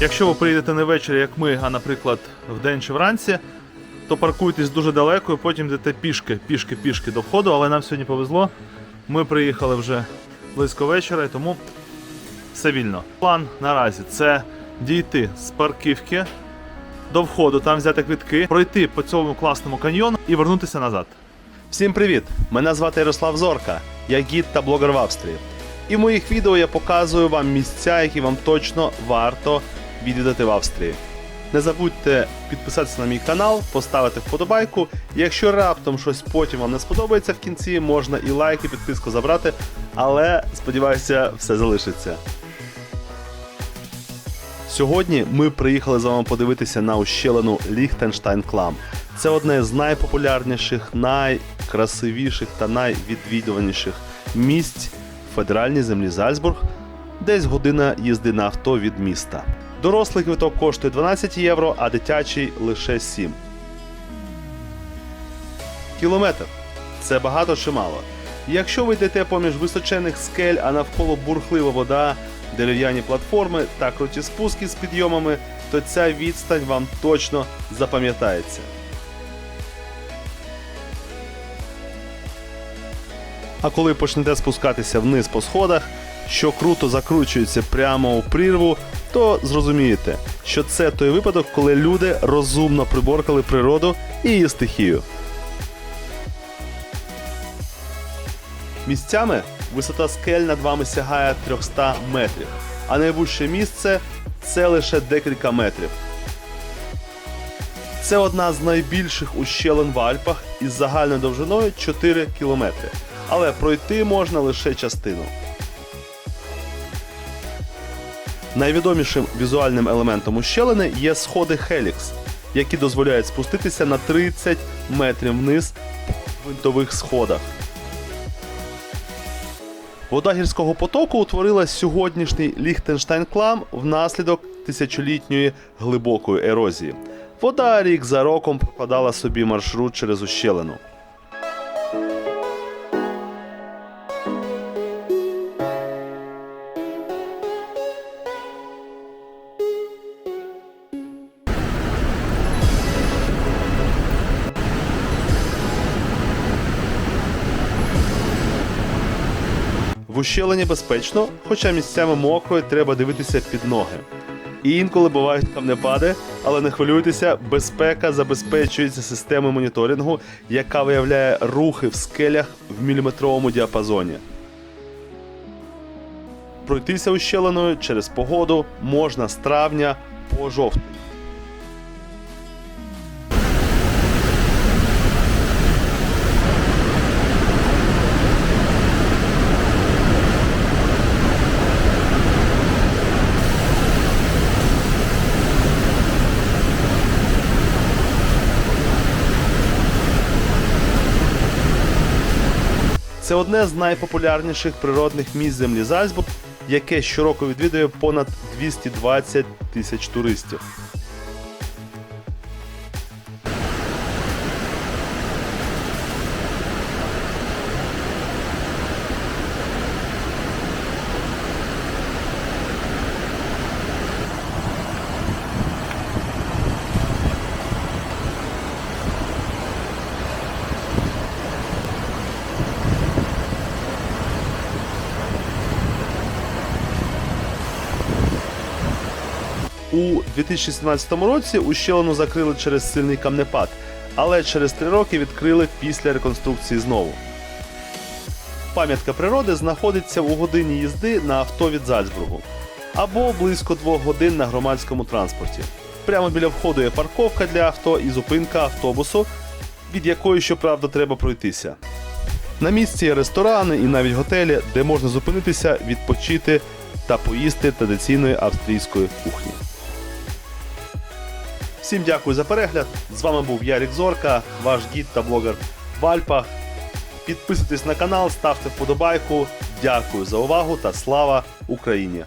Якщо ви приїдете не ввечері, як ми, а наприклад, вдень чи вранці, то паркуйтесь дуже далеко і потім йдете пішки, пішки, пішки до входу, але нам сьогодні повезло. Ми приїхали вже близько вечора, і тому все вільно. План наразі це дійти з парківки до входу, там взяти квитки, пройти по цьому класному каньйону і вернутися назад. Всім привіт! Мене звати Ярослав Зорка, я гід та блогер в Австрії. І в моїх відео я показую вам місця, які вам точно варто відвідати в Австрії. Не забудьте підписатися на мій канал, поставити вподобайку. І Якщо раптом щось потім вам не сподобається в кінці, можна і лайк, і підписку забрати, але сподіваюся, все залишиться. Сьогодні ми приїхали з вами подивитися на ущелину Ліхтенштайн Клам. Це одне з найпопулярніших, найкрасивіших та найвідвідуваніших місць в федеральній землі Зальцбург, десь година їзди на авто від міста. Дорослий квиток коштує 12 євро, а дитячий лише 7. Кілометр це багато чи мало. Якщо ви йдете поміж височених скель, а навколо бурхлива вода, дерев'яні платформи та круті спуски з підйомами, то ця відстань вам точно запам'ятається. А коли почнете спускатися вниз по сходах, що круто закручується прямо у прірву, то зрозумієте, що це той випадок, коли люди розумно приборкали природу і її стихію. Місцями висота скель над вами сягає 300 метрів, а найвище місце це лише декілька метрів. Це одна з найбільших ущелин в Альпах із загальною довжиною 4 кілометри, але пройти можна лише частину. Найвідомішим візуальним елементом ущелини є сходи Хелікс, які дозволяють спуститися на 30 метрів вниз по гвинтових сходах. Вода гірського потоку утворила сьогоднішній Ліхтенштайн-клам внаслідок тисячолітньої глибокої ерозії. Вода рік за роком прокладала собі маршрут через ущелину. В ущелині безпечно, хоча місцями мокро треба дивитися під ноги. І інколи бувають камнепади, але не хвилюйтеся, безпека забезпечується системою моніторингу, яка виявляє рухи в скелях в міліметровому діапазоні. Пройтися ущелиною через погоду можна з травня по жовтень. Це одне з найпопулярніших природних місць землі Зальцбург, яке щороку відвідує понад 220 тисяч туристів. У 2017 році ущелину закрили через сильний камнепад, але через три роки відкрили після реконструкції знову. Пам'ятка природи знаходиться у годині їзди на авто від Зальцбургу або близько двох годин на громадському транспорті. Прямо біля входу є парковка для авто і зупинка автобусу, від якої, щоправда, треба пройтися. На місці є ресторани і навіть готелі, де можна зупинитися, відпочити та поїсти традиційної австрійської кухні. Всім дякую за перегляд. З вами був Ярік Зорка, ваш гід та блогер в Альпах. Підписуйтесь на канал, ставте вподобайку. Дякую за увагу та слава Україні!